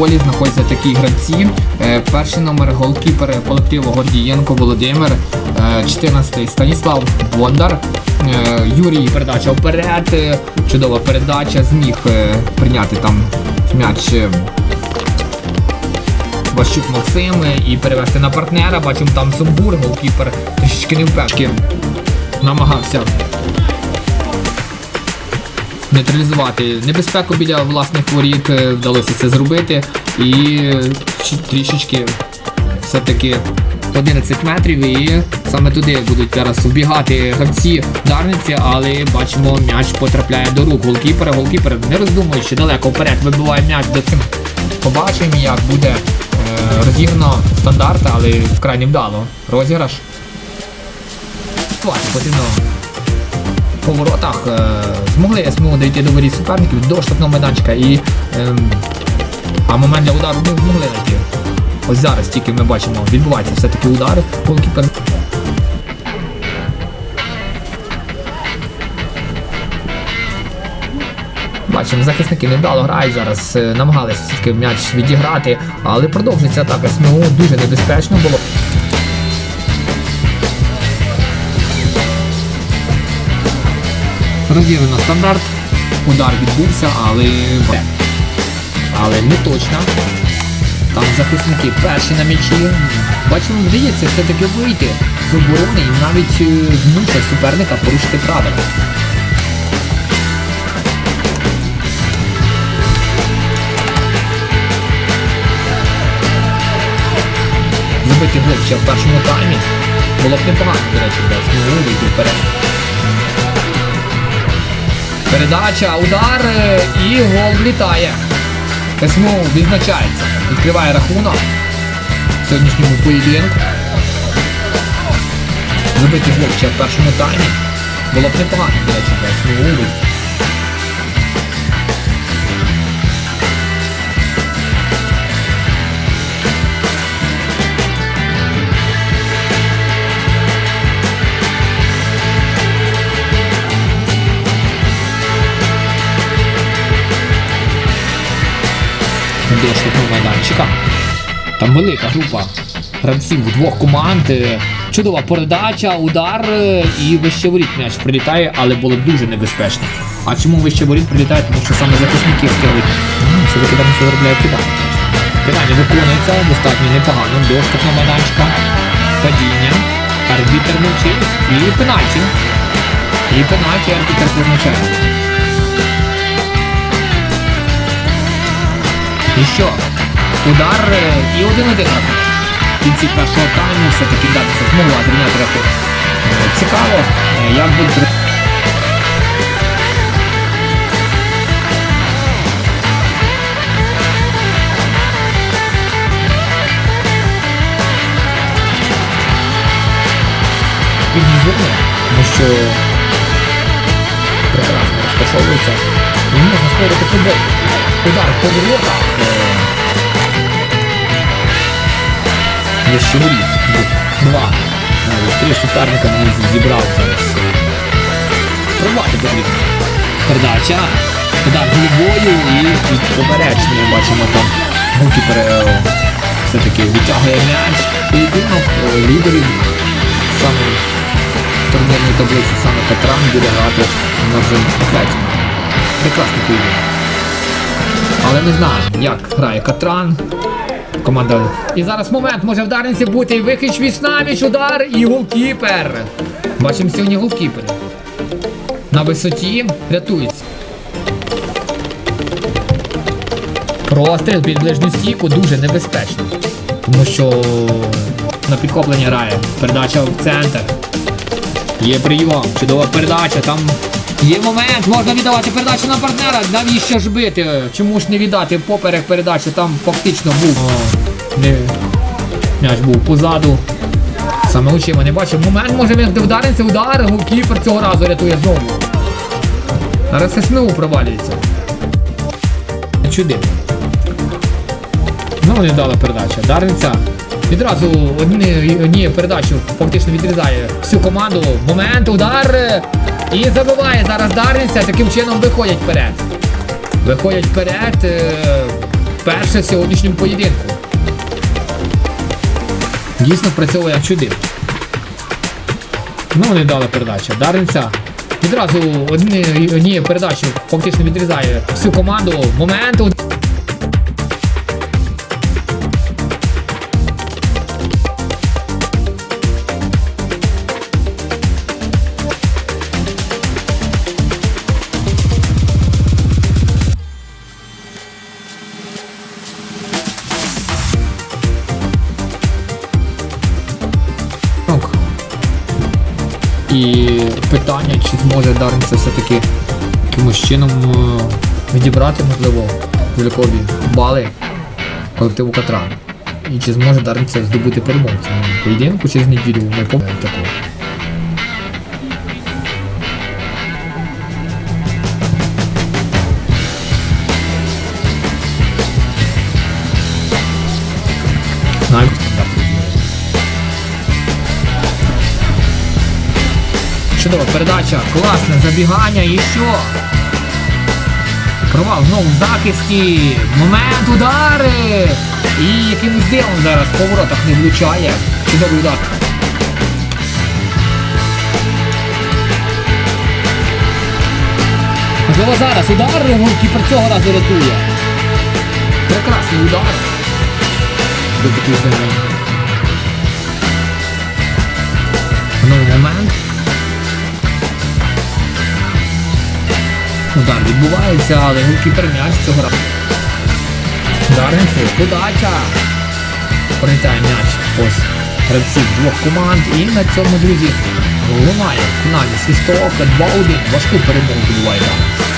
полі знаходяться такі гравці. Е, Перший номер голкіпер колективу Гордієнко Володимир, е, 14-й Станіслав Бондар, е, Юрій передача вперед. е, Чудова передача, зміг е, прийняти там м'яч. е, Ващук Максим і перевести на партнера. Бачимо там Сумбур, голкіпер трішечки не впевнений. Намагався нейтралізувати небезпеку біля власних воріт. е, Вдалося це зробити. І трішечки все-таки 11 метрів і саме туди будуть зараз убігати гравці Дарниці, але бачимо, м'яч потрапляє до рук голкіпера. Голкіпер не роздумуючи далеко вперед, вибиває м'яч до цим. Побачимо, як буде е, розіграно стандарт, але вкрай невдало. Розіграш. Потрібно по воротах е, змогли СМУ дійти до воріт суперників до штрафного майданчика і ем, а момент для удару не змогли знайти. Ось зараз тільки ми бачимо, відбувається все-таки удари. Голкіпер Бачимо, захисники невдало грають зараз, е, намагалися все-таки м'яч відіграти, але продовжується атака СМУ, дуже небезпечно було. Розіграно стандарт. Удар відбувся, але але не точно. Там захисники перші на м'ячі. Бачимо, вдається все-таки вийти з оборони і навіть е, суперника порушити правила. Забити гол ще в першому таймі. Було б непогано, до речі, СМУ вийти вперед. Передача, удар е, і гол влітає. СМУ відзначається. Відкриває рахунок в сьогоднішньому поєдинку. Забитий гол ще в першому таймі. Було б непогано, до речі, для СМУ. До штрафного майданчика. Там велика група гравців двох команд. Е, Чудова передача, удар е, і вище воріт м'яч прилітає, але було дуже небезпечно. А чому вище воріт прилітає? Тому що саме захисники. М, Все-таки там все заробляє кидання. Кидання виконується достатньо непогано до майданчика. Падіння. Арбітер мовчить. І пенальті. І пенальті арбітер призначає. І що? Удар е, і один-один рахунок. В кінці першого тайму все-таки вдатися змогла зрівняти рахунок. Е, Цікаво, е, як буде. Піднізурно, тому що прекрасно розташовується. Можна футбол. Удар по воротах. ще воріт. Два. Три суперника не зібрав зараз. Пробувати потрібно. Передача. Удар головою і, і поперечний. Бачимо там голкіпер е, все-таки витягує м'яч. Поєдинок е, лідерів саме турнірній таблиці саме Катран буде грати на вже Прекрасний поєдинок. Але не знаю, як грає Катран. Команда. І зараз момент може в Дарниці бути. Вихич віч навіч, удар і голкіпер. Бачимо сьогодні голкіпер. На висоті рятується. Простріл під ближню стійку дуже небезпечно. Тому що на підхоплення грає. Передача в центр. Є прийом, чудова передача, там є момент, можна віддавати передачу на партнера. Навіщо ж бити? Чому ж не віддати поперек передачі? Там фактично був. О, не, м'яч був позаду. Саме очима не бачив. Момент може він вдариться, удар, голкіпер цього разу рятує знову. Зараз СМУ провалюється. Чуди. Знову не вдала передача. Дарниця відразу одні, однією передачею фактично відрізає всю команду. Момент, удар. І забиває зараз Дарниця. Таким чином виходять вперед. Виходять вперед. е, вперше в сьогоднішньому поєдинку. Дійсно спрацьовує як чудив. Ну, не дала передача. Дарниця відразу одні, однією передачею фактично відрізає всю команду. Моменту. І питання, чи зможе Дарниця все-таки якимось чином е, відібрати, можливо, залікові бали колективу Катран. І чи зможе Дарниця здобути перемогу цьому поєдинку через неділю ми помимо такого. Навіть Чудова передача, класне забігання і що? Провал знову в захисті. Момент удари. І якимось дивом зараз в поворотах не влучає. Чудовий удар. Можливо зараз удар, голкіпер цього разу рятує. Прекрасний удар. Добитий землі. Знову момент. Удар відбувається, але голкіпер м'яч цього разу. Даринці, подача. Прилітає м'яч. Ось гравців двох команд. І на цьому, друзі, лунає фіналі свісток 2-1. Важку перемогу Даринці.